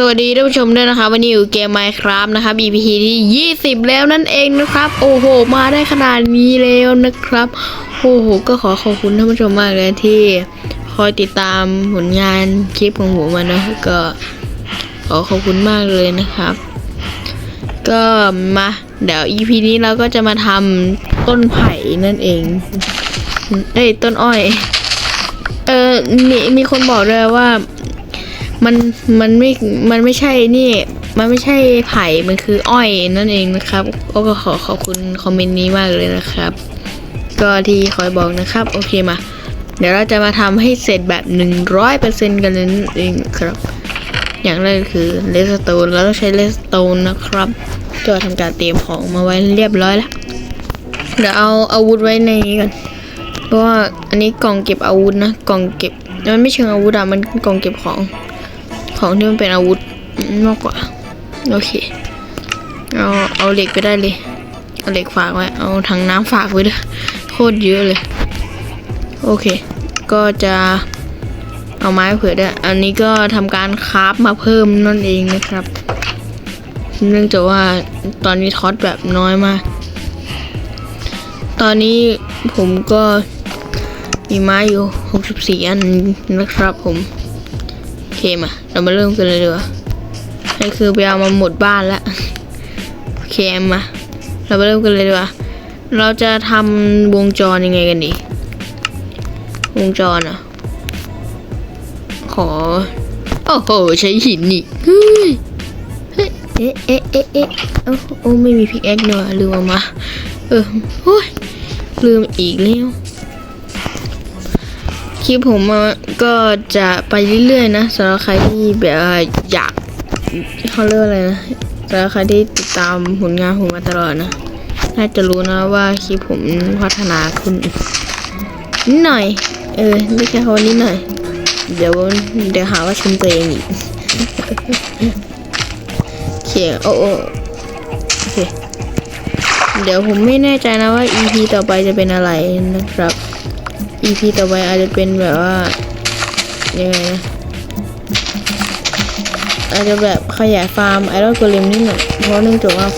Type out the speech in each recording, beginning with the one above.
สวัสดีท่านผู้ชมด้วยนะคะ วันนี้อยู่เกม Minecraft นะครับ EP ที่ 20 แล้วนั่นเองนะครับ โอ้โห มาได้ขนาดนี้แล้วนะครับ โอ้โห ก็ขอขอบคุณท่านผู้ชมมากเลยที่คอยติดตามผลงานคลิปของผมมานะก็ขอขอบคุณมากเลยนะครับ ก็มาเดี๋ยว EP นี้เราก็จะมาทำต้นไผ่นั่นเอง เอ้ยต้นอ้อย เออมีมีคนบอกด้วยว่า มันมันไม่มันไม่ใช่นี่มันไม่ใช่ไผ่มันคืออ้อยนั่นเองนะครับ ก็ขอขอบคุณคอมเมนต์นี้มากเลยนะครับ ก็ที่คอยบอกนะครับ โอเคมา เดี๋ยวเราจะมาทำให้เสร็จแบบ 100%กันเลยนั่นเองครับ อย่างแรกคือเลสโตนเราต้องใช้เลสโตนนะครับก็ทำการเตรียมของมาไว้เรียบร้อยแล้วเดี๋ยวเอาอาวุธไว้ในนี้ก่อนเพราะว่าอันนี้กล่องเก็บอาวุธนะกล่องเก็บมันไม่เชิงอาวุธอะมันกล่องเก็บของ ของที่มันเป็นอาวุธมากกว่า โอเค เอาเอาเหล็กไปได้เลย เอาเหล็กฝากไว้ เอาถังน้ำฝากไว้ด้วยโคตรเยอะเลย โอเค ก็จะเอาไม้เผื่อด้วย อันนี้ก็ทำการคราฟมาเพิ่มนั่นเองนะครับ เนื่องจากว่าตอนนี้ท็อตแบบน้อยมาก ตอนนี้ผมก็มีไม้อยู่ 64 อันนะครับผม เคมาเรามาเริ่มกันเลยดีกว่านี่คือไปเอามาหมดบ้านแล้วโอเคมาเรามาเริ่มกันเลยดีกว่าเราจะทำวงจรยังไงกันดี วงจรอะ ขอ โอ้โห ใช้หินนี่เฮ้ยเอ๊ะเอ๊ะเอ๊ะเอ๊ะเอ้าโอ้ไม่มีพิกแอคเนอะลืมเอามา เออโอ้ยลืมอีกแล้ว ลิปผมก็จะไปเรื่อยๆนะสำหรับใครที่แบบอยากเขาเรียกว่าอะไรนะสำหรับใครที่ติดตามผลงานผมมาตลอดนะน่าจะรู้นะว่าคลิปผมพัฒนาขึ้นนิดหน่อย เออไม่ใช่คำว่านิดหน่อย เดี๋ยวเดี๋ยวหาว่าชมตัวเองอีกโอเคโอ้โอเคเดี๋ยวผมไม่แน่ใจนะว่า EP ต่อไปจะเป็นอะไรนะครับ EP ต่อไปอาจจะเป็นแบบว่ายังไงนะอาจจะแบบขยายฟาร์มไอรอนโกเลมนิดหน่อยเพราะเนื่องจากว่า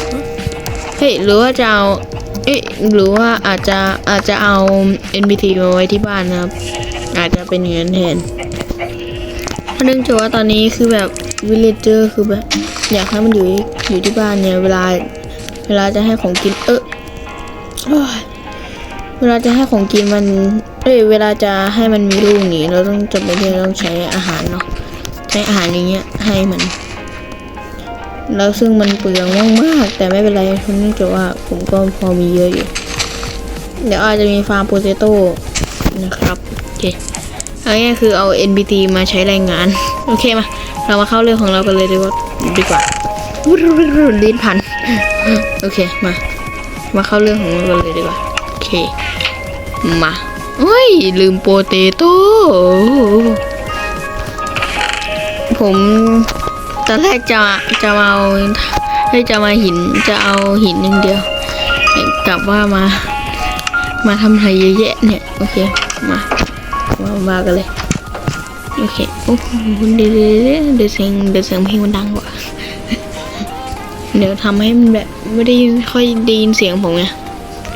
เฮ้ยหรือว่าจะเอาเอ๊ะหรือว่าอาจจะอาจจะเอา NPT มาไว้ที่บ้านนะครับ อาจจะเป็นอย่างนั้นแทนเพราะเนื่องจากว่าตอนนี้คือแบบวิลเลจเจอร์คือแบบ อยากให้มันอยู่อยู่ที่บ้านเนี่ย เวลา เวลาจะให้ของกินเออ เวลาจะให้ของกินมันเอ้ยเวลาจะให้มันมีลูกนีเราต้องจำเป็นที่ต้องใช้อาหารเนาะใช้อาหารอย่างเงี้ยให้มัน แล้วซึ่งมันเปลืองมากๆแต่ไม่เป็นไรเพราะเนื่องจากว่าผมก็พอมีเยอะอยู่ เดี๋ยวอาจจะมีฟาร์มโปเตโต้นะครับโอเคเอาง่ายคือเอา NBT มาใช้แรงงาน โอเคมา เรามาเข้าเรื่องของเรากันเลยดีกว่าดีกว่าลิ้นพัน โอเคมา มาเข้าเรื่องของเรากันเลยดีกว่า โอเค มาเฮ้ย ลืมโปเตโต้ผมตอนแรกจะจะมาเอาให้ยจะมาหินจะเอาหินหนึ่งเดียว กลับว่ามา มาทำอะไรเยอะแยะเนี่ย โอเค มา มามากันเลย โอเค โอ้โหเดี๋ยวเดี๋ยวเดี๋ยวเดี๋ยวเสียงเดี๋ยวเสียงเพลงมันดังกว่า เดี๋ยวทำให้มันแบบไม่ได้ค่อยได้ยินเสียงผมไง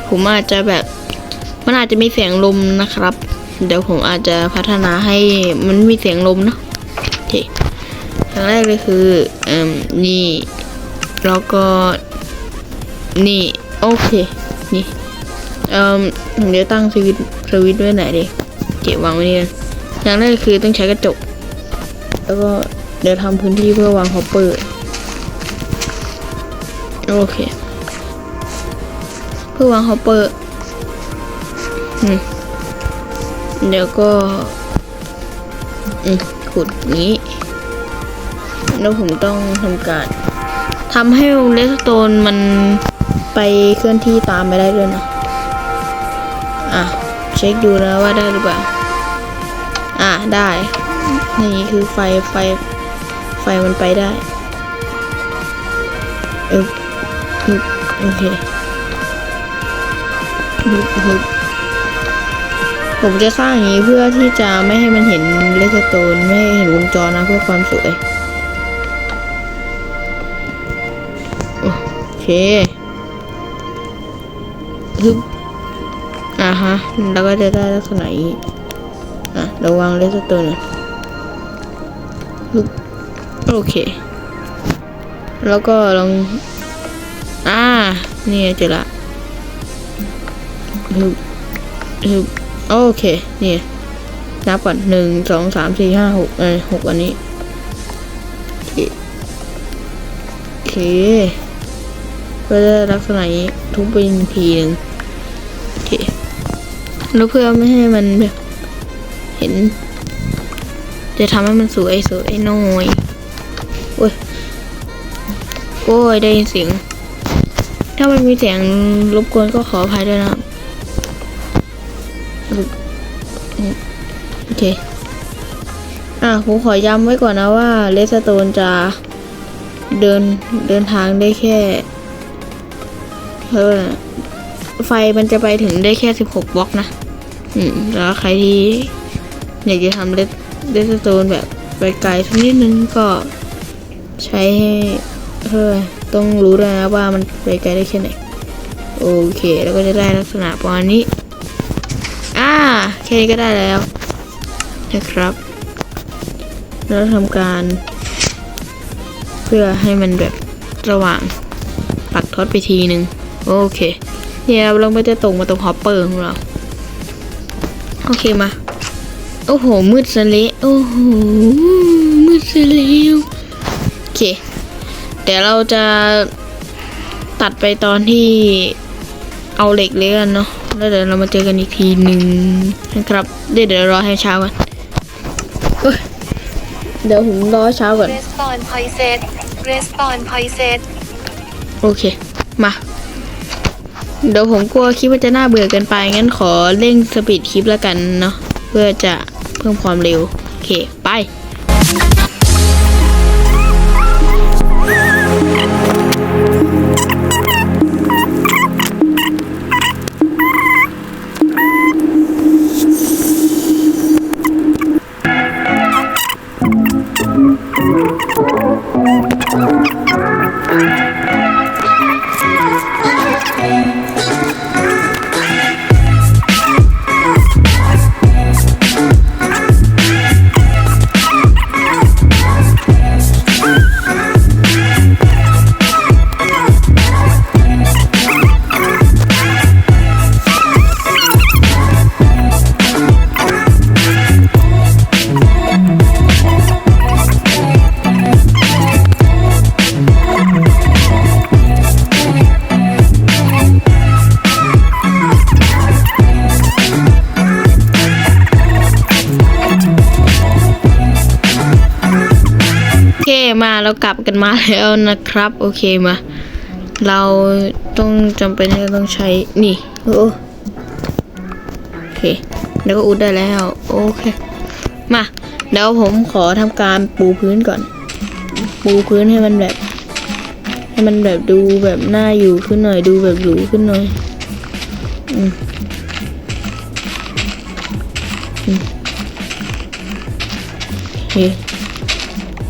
ผมอาจจะแบบ อาจจะมีเสียงลมนะครับ เดี๋ยวผมอาจจะพัฒนาให้มันมีเสียงลมเนอะโอเคอย่างแรกเลยคือเอ่มนี่ แล้วก็ นี่ โอเค นี่เอ่มผมจะตั้งสวิตสวิตไว้ไหนดีเก็บวางไว้นี่นอย่างแรกคือต้องใช้กระจก แล้วก็เดี๋ยวทำพื้นที่เพื่อวางฮอปเปอร์ โอเค เพื่อวางฮอปเปอร์ เดี๋ยวก็ขุดนี้ แล้วผมต้องทำการทำให้เลสโตนมันไปเคลื่อนที่ตามไปได้ด้วยนะ อะ เช็คดูนะว่าได้หรือเปล่า อะ ได้นี่คือไฟไฟไฟมันไปได้เออโอเคฮึบฮึบ ผมจะสร้างอย่างนี้เพื่อที่จะไม่ให้มันเห็นเลสโตนไม่ให้เห็นวงจรนะเพื่อความสวยโอเคฮึบอ่าฮะแล้วก็จะได้ลักษณะนี้อะระวังเลสตัวหน่อยฮึบโอเค แล้วก็ลองอ่านี่เจอละฮึบฮึบ โอเค นี่ นับก่อนหนึ่งสองสามสี่ห้าหกเออหกอันนี้โอเคเคก็จะลักษณะนี้ทุบไปทีหนึ่งโอเคแล้วเพื่อไม่ให้มันแบบเห็น จะทำให้มันสวยสวยหน่อยโอ้ยโอ้ยได้ยินเสียง ถ้ามันมีเสียงรบกวนก็ขออภัยด้วยนะครับ โอเค อะผมขอย้ำไว้ก่อนนะว่าเลสโตนจะเดินเดินทางได้แค่เออไฟมันจะไปถึงได้แค่ 16 บล็อกนะ อืม แล้วใครที่อยากจะทำเลสเลสโตนแบบไปไกลสักนิดนึงก็ใช้ให้เออต้องรู้ด้วยนะว่ามันไปไกลได้แค่ไหน โอเค แล้วก็จะได้ลักษณะประมาณนี้ แค่นี้ก็ได้แล้วนะครับ แล้วทำการ เพื่อให้มันแบบสว่างปักท็อตไปทีหนึ่งโอเคเนี่ยเราไม่ได้ตรงมาตรงฮอปเปอร์ของเรา โอเคมา โอ้โห มืดสะเละโอ้โห มืดสะเล้วโอเคเดี๋ยวเราจะตัดไปตอนที่เอาเหล็กเล็กกันเนาะ แล้วเดี๋ยวเรามาเจอกันอีกทีหนึ่งนะครับ เดี๋ยวเดี๋ยวรอให้เช้าก่อนเอ้ยเดี๋ยวผมรอให้เช้าก่อน Respawn point set Respawn point set โอเค มา เดี๋ยวผมกลัวคลิปว่าจะน่าเบื่อเกินไป งั้นขอเร่งสปีดคลิปแล้วกันเนาะ เพื่อจะเพิ่มความเร็ว โอเค ไป กันมาแล้วนะครับ โอเคมา เราต้องจำเป็นที่จะต้องใช้นี่โอ้โอเค แล้วก็อุดได้แล้ว โอเค มาเดี๋ยวผมขอทำการปูพื้นก่อน ปูพื้นให้มันแบบ ให้มันแบบดูแบบน่าอยู่ขึ้นหน่อยดูแบบหรูขึ้นหน่อยอืมอืมโอเค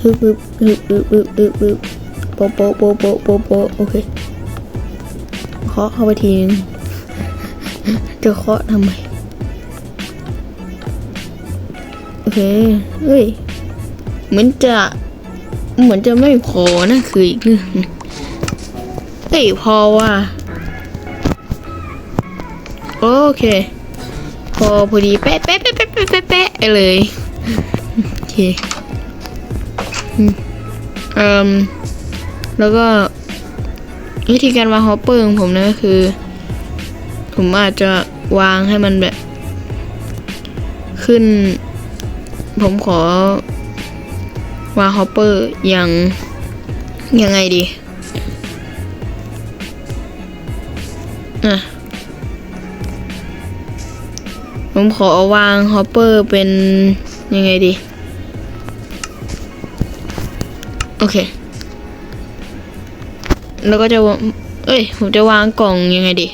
ฮึบฮึบฮึบฮึบฮึบฮึบฮึบโปะโปะโปะโปะโปโปะโอเคเคาะเข้าไปทีนึงจะเคาะทำไม โอเค เฮ้ย เหมือนจะ เหมือนจะไม่พอนะคืออีกเรื่องหนึ่งเอ้ยพอว่า โอเค พอพอดีเป๊ะเป๊ะเป๊ะเป๊ะเป๊ะเป๊ะเป๊ะเลย โอเค เอ่มแล้วก็วิธีการวางฮอปเปอร์ของผมนะก็คือ ผมอาจจะวางให้มันแบบ ขึ้น ผมขอ วางฮอปเปอร์อย่างยังไงดีอะผมขอวางฮอปเปอร์เป็นยังไงดี โอเค แล้วก็จะ เอ้ย ผมจะวางกล่องยังไงดี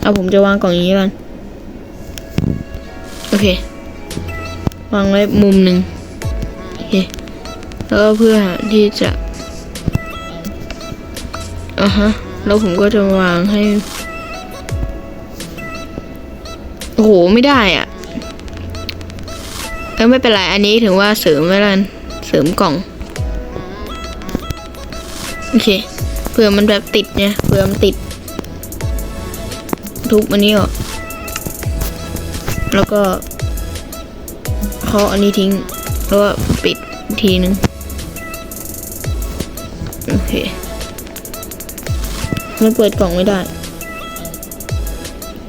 เอาผมจะวางกล่องอย่างนี้กัน โอเค วางไว้มุมหนึ่งโอเค แล้วก็เพื่อที่จะ อะฮะ แล้วผมก็จะวางให้ โอ้โห ไม่ได้อะก็ไม่เป็นไร อันนี้ถือว่าเสริมไว้แล้วเสริมกล่อง โอเคเผื่อมันแบบติดเนี่ยเผื่อมันติด ทุบอันนี้ออกแล้วก็เคาะอันนี้ทิ้ง แล้วก็ปิดอีกทีนึงโอเคมันเปิดกล่องไม่ได้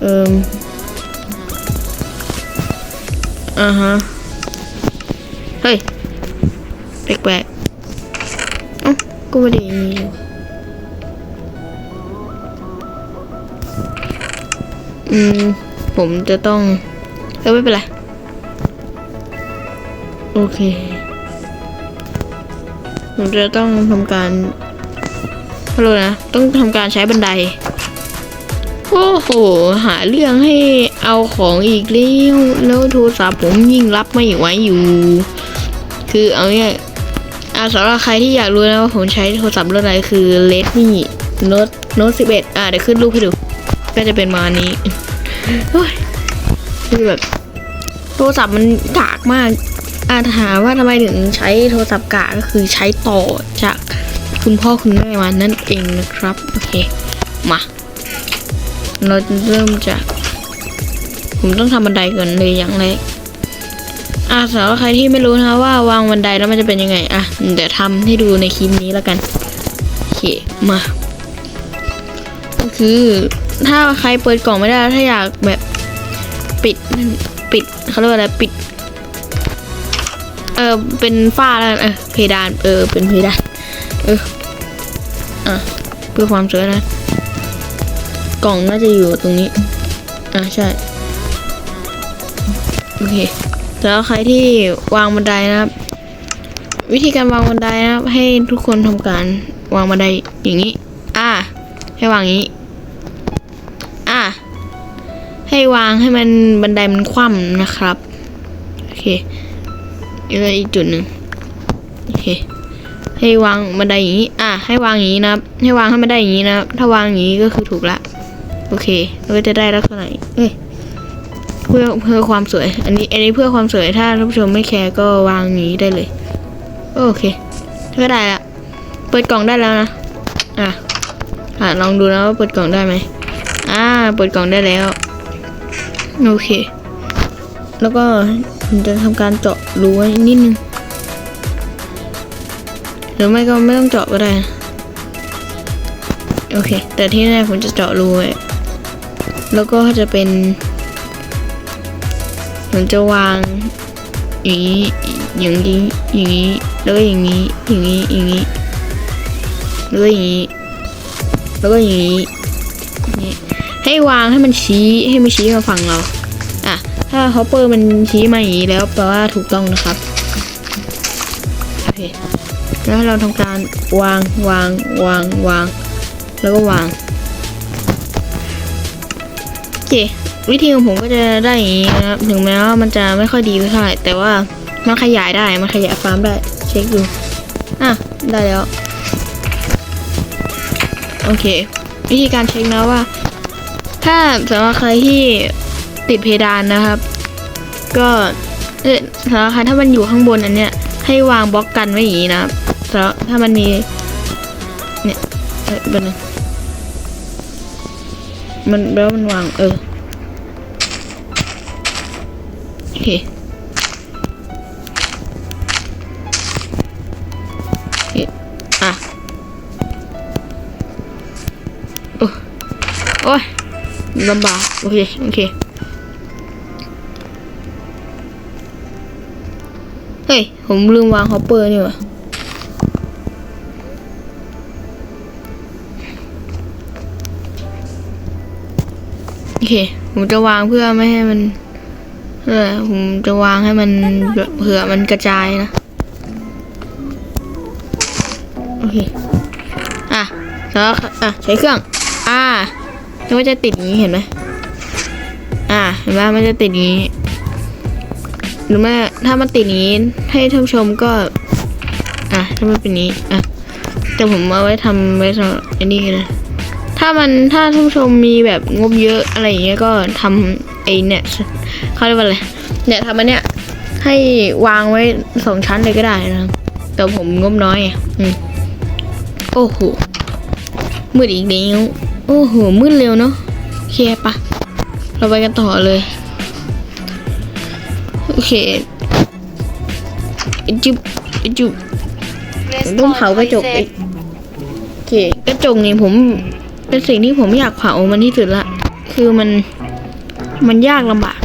เอิมอ่าฮะ เฮ้ย แปลกๆ ก็ไม่ได้อย่างนี้อยู่อืม ผมจะต้องเออไม่เป็นไร โอเค ผมจะต้องทำการฮัลโหลนะ ต้องทำการใช้บันได โอ้โห หาเรื่องให้เอาของอีกแล้ว แล้วโทรศัพท์ผมยิ่งรับไม่ไหวอยู่ คือเอาเนี่ย สำหรับใครที่อยากรู้นะว่าผมใช้โทรศัพท์รุ่นอะไรคือ Redmi Note Note 11อ่าเดี๋ยวขึ้นรูปให้ดู ก็จะเป็นมานี้คือแบบโทรศัพท์มันกากมากอาถามว่าทำไมถึงใช้โทรศัพท์กากก็คือใช้ต่อจากคุณพ่อคุณแม่มานั่นเองนะครับ โอเค มา เราจะเริ่มจาก ผมต้องทำบันไดก่อนเลยอย่างแรก อะสำหรับใครที่ไม่รู้นะว่าวางบันไดแล้วมันจะเป็นยังไงอะเดี๋ยวทำให้ดูในคลิปนี้แล้วกันโอเคมาก็คือถ้าใครเปิดกล่องไม่ได้ถ้าอยากแบบปิดปิดเขาเรียกว่าอะไรปิด เออเป็นฝ้าแล้วเออเพดานเออเป็นเพดานเอออะเพื่อความสวยนะ กล่องน่าจะอยู่ตรงนี้ อะใช่โอเค แล้วใครที่วางบันไดนะครับ วิธีการวางบันไดนะครับ ให้ทุกคนทำการวางบันไดอย่างนี้ อ่า ให้วางอย่างนี้ อ่า ให้วางให้มันบันไดมันคว่ำนะครับ โอเคแล้วอีกจุดหนึ่งโอเค ให้วางบันไดอย่างนี้ อะให้วางอย่างนี้นะครับ ให้วางให้มันได้อย่างนี้นะครับ ถ้าวางอย่างนี้ก็คือถูกละ โอเค เราก็จะได้ลักษณะเอ้ย เพื่อเพื่อความสวย อันนี้อันนี้เพื่อความสวยถ้าท่านผู้ชมไม่แคร์ก็วางนี้ได้เลย โอเคก็ได้ละเปิดกล่องได้แล้วนะอะอะลองดูนะว่าเปิดกล่องได้ไหมอ่าเปิดกล่องได้แล้วโอเค แล้วก็ผมจะทำการเจาะรูไว้นิดนึงหรือไม่ก็ไม่ต้องเจาะก็ได้ โอเค แต่ที่แน่ผมจะเจาะรูไว้แล้วก็จะเป็น ผมจะวางอย่างนี้อย่างนี้อย่างนี้แล้วก็อย่างนี้อย่างนี้อย่างนี้แล้วก็อย่างนี้แล้วก็อย่างนี้นี้ให้วางให้มันชี้ให้มันชี้มาฝั่งเราอะถ้าฮอปเปอร์มันชี้มาอย่างนี้แล้วแปลว่าถูกต้องนะครับโอเคแล้วเราทำการวางวางวางวางแล้วก็วางโอเค วิธีของผมก็จะได้อย่างนี้นะครับถึงแม้ว่ามันจะไม่ค่อยดีเท่าไหร่แต่ว่ามันขยายได้มันขยายฟาร์มได้เช็คดูอะได้แล้วโอเค วิธีการเช็คนะว่า ถ้าสำหรับใครที่ติดเพดานนะครับ ก็เออสำหรับใครถ้ามันอยู่ข้างบนอันเนี้ยให้วางบล็อกกันไว้อย่างนี้นะครับสำหรับถ้ามันมีเนี่ยเออเป็นงมันแล้วมันวางเออ เคโอเค อะ โอ้โอ้ยลำบาก โอเค โอเค เฮ้ย ผมลืมวางฮอปเปอร์นี่หว่ะเค ผมจะวางเพื่อไม่ให้มัน เออผมจะวางให้มันเผื่อมันกระจายนะ โอเค อะแล้วอะใช้เครื่อง อ่าแล้วมันจะติดอย่างนี้เห็นไหมอ่าเห็นไหมมันจะติดอย่างนี้ หรือไม่ถ้ามันติดอย่างนี้ให้ท่านชมก็ อะถ้ามันเป็นนี้ อะ แต่ผมเอาไว้ทำไว้สำหรับอ้นี่นะถ้ามันถ้าท่านชมมีแบบงบเยอะอะไรอย่างเงี้ยก็ทำ ไอเนี่ยเขาเรียกว่าอะไรเนี่ยทำอันเนี้ยให้วางไว้สองชั้นเลยก็ได้นะแต่ผมงบน้อยอืมโอ้โหมืดอีกแล้วโอ้โหมืดเร็วเนาะโอเคปะเราไปกันต่อเลยโอเคจุบจุบต้องเผากระจกอีกโอเคกระจกนี่ผมเป็นสิ่งที่ผมอยากเผามันที่สุดละ คือมัน มันยากลำบาก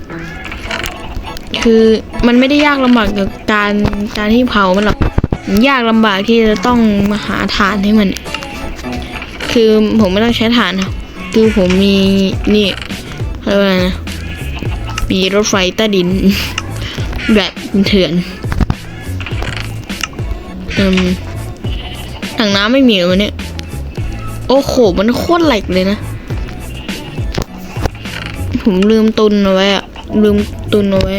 คือมันไม่ได้ยากลำบากกับการการที่เผามันหรอกมันยากลำบากที่จะต้องมาหาฐานให้มัน คือผมไม่ต้องใช้ฐานนะคือผมมีนี่เรียกว่าอะไรนะมีรถไฟใต้ดิน แบบเถื่อนอืมถังน้ำไม่มีเหรอวเนี่ย โอ้โห มันโคตรแหลกเลยนะ ผมลืมตุนเอาไว้อะลืมตุนเอาไว้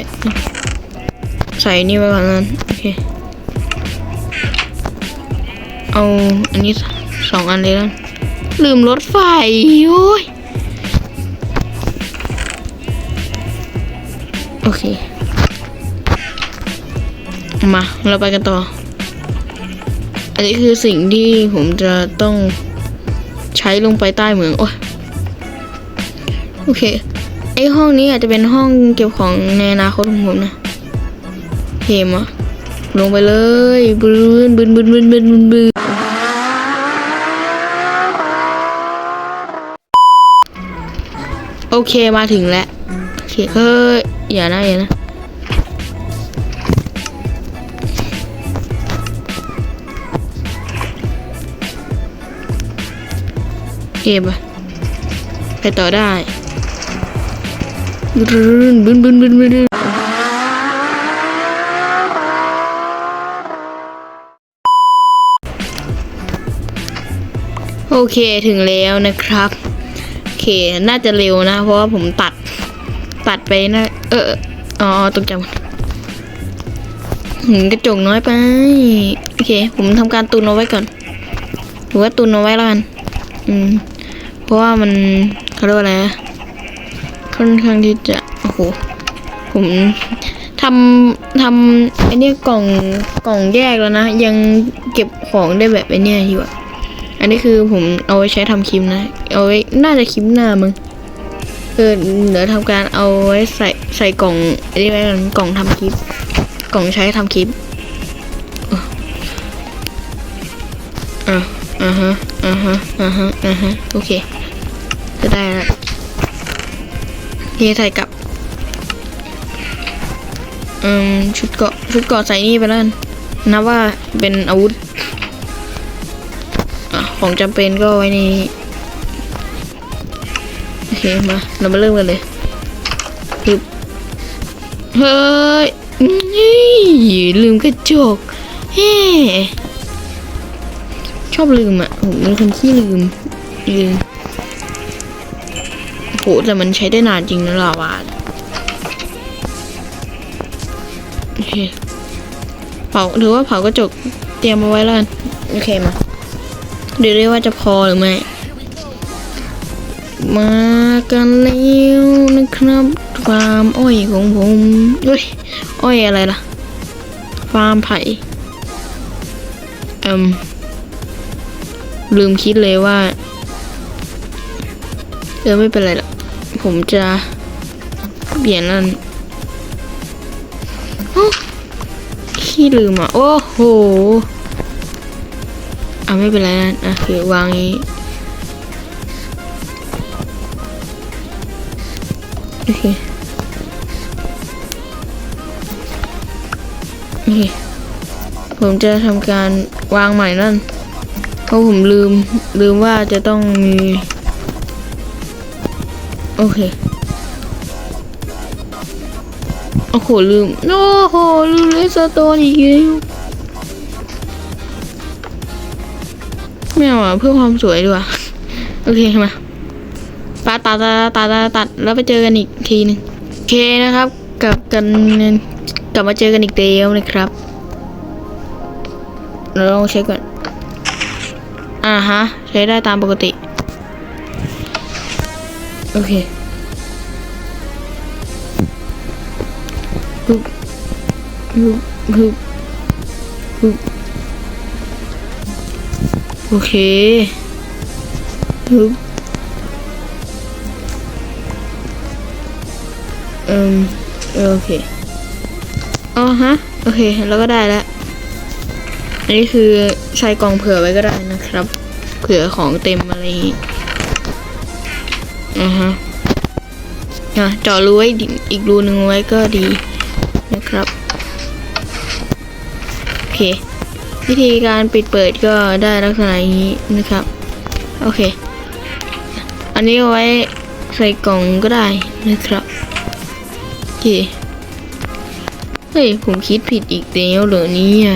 ใส่นี่ไว้ก่อนนั้นโอเค เอาอันนี้สองอันเลยแล้วลืมรถไฟโอ้ยโอเค มา เราไปกันต่อ อันนี้คือสิ่งที่ผมจะต้องใช้ลงไปใต้เหมือง โอ้ย โอเค ไอห้องนี้อาจจะเป็นห้องเก็บของในอนาคตของผมนะเฮมอะลงไปเลยบึนบึนบึนบึนบึนบึนบึนโอเคมาถึงแล้วโอเคเฮ้ยอย่านะอย่านะเก็บอะไปต่อได้ บึนบึนบึนบึนบึนบึนโอเคถึงแล้วนะครับ โอเค น่าจะเร็วนะ เพราะว่าผมตัด ตัดไปนะเอออ๋อตกใจหมกระจกน้อยไป โอเค ผมทำการตุนเอาไว้ก่อน หรือว่าตุนเอาไว้แล้วกัน อืม เพราะว่ามันเขาเรียกว่าอะไร ค่อนข้างที่จะโอ้โหผมทำทำไอเนี้ยกล่องกล่องแยกแล้วนะ ยังเก็บของได้แบบไอเนี้ยอยู่อะอันนี้คือผมเอาไว้ใช้ทำคลิปนะ เอาไว้น่าจะคลิปหน้ามึงเออเดี๋ยวทำการเอาไว้ใส่ใส่กล่องไอ้นี่ไว้ก่นกล่องทำคลิป กล่องใช้ทำคลิปอะอ่าฮะอ่าฮะอ่าฮะอ่าฮะโอเคจะได้แล้ว เทใส่กับอืมชุดเกาะชุดเกาะใส่นี่ไปแล้วนนับว่าเป็นอาวุธอของจำเป็นก็ไว้ในโอเคมาเรามาเริ่มกันเลยปึ๊บเฮ้ยนี่ลืมกระจกเฮ้ชอบลืมอะผมเป็นคนขี้ลืมลืม โหแต่มันใช้ได้นานจริงนะลาวาเนี่ยโอเคเผาถือว่าเผากระจกเตรียมเอาไว้แล้วโอเคมาเดี๋ยวเรียกว่าจะพอหรือไม่มากันแล้วนะครับฟาร์มอ้อยของผมเฮ้ยอ้อยอะไรล่ะฟาร์มไผ่เอืมลืมคิดเลยว่าเออไม่เป็นไรหรอก ผมจะเปลี่ยนนั่นโอ้ขี้ลืมอะ โอ้โหอะไม่เป็นไรนะอะคือวางนี้โอเคโอเคผมจะทำการวางใหม่นั่น เพราะผมลืมลืมว่าจะต้องมี โอเค โอ้โหลืม โอ้โหลืมเลสโตนอีกแล้วไม่เอาอะเพื่อความสวยดีกว่า โอเคมาปาตัดตัดตัดตัดตัดแล้วไปเจอกันอีกทีนึงโอเคนะครับ กลับกันกลับมาเจอกันอีกเดียวนะครับเราลองเช็คก่อนอ่าฮะ ใช้ได้ตามปกติ โอเคฮึบฮึบฮึบฮึบโอเคฮึบเอืมโอเคอ๋อฮะ โอเค แล้วก็ได้แล้ว อันนี้คือใส่กองเผื่อไว้ก็ได้นะครับ เผื่อของเต็มอะไรอย่างงี้ อ่าฮะอะเจาะรูไว้อีกรูหนึ่งไว้ก็ดีนะครับ โอเค วิธีการปิดเปิดก็ได้ลักษณะนี้นะครับ โอเค อันนี้เอาไว้ใส่กล่องก็ได้นะครับโอเคเฮ้ย ผมคิดผิดอีกแล้วเหรอนี่ย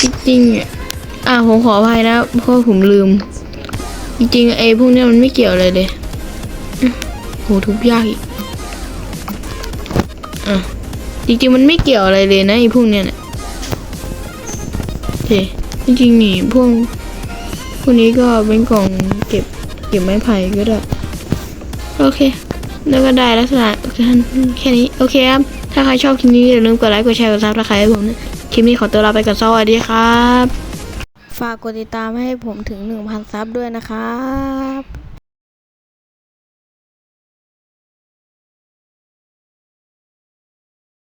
จริงๆอะอะผมขออภัยนะเพราะผมลืม จริงๆไอ้พวกเนี้ยมันไม่เกี่ยวเลยเลยโหทุบยากอีกอะจริงๆมันไม่เกี่ยวอะไรเลยนะไอ้พวกเนี้ยนะโอเคจริงๆนี่พวกพวกนี้ก็เป็นกล่องเก็บเก็บไม้ไผ่ก็ได้โอเค แล้วก็ได้ลักษณะแค่นี้ โอเคครับ ถ้าใครชอบคลิปนี้อย่าลืมกดไลค์กดแชร์กดซับสไครต์ให้ผมนะคลิปนี้ขอตัวลาไปก่อนสวัสดีครับ ฝากกดติดตามให้ผมถึง 1,000 ซับด้วยนะครับ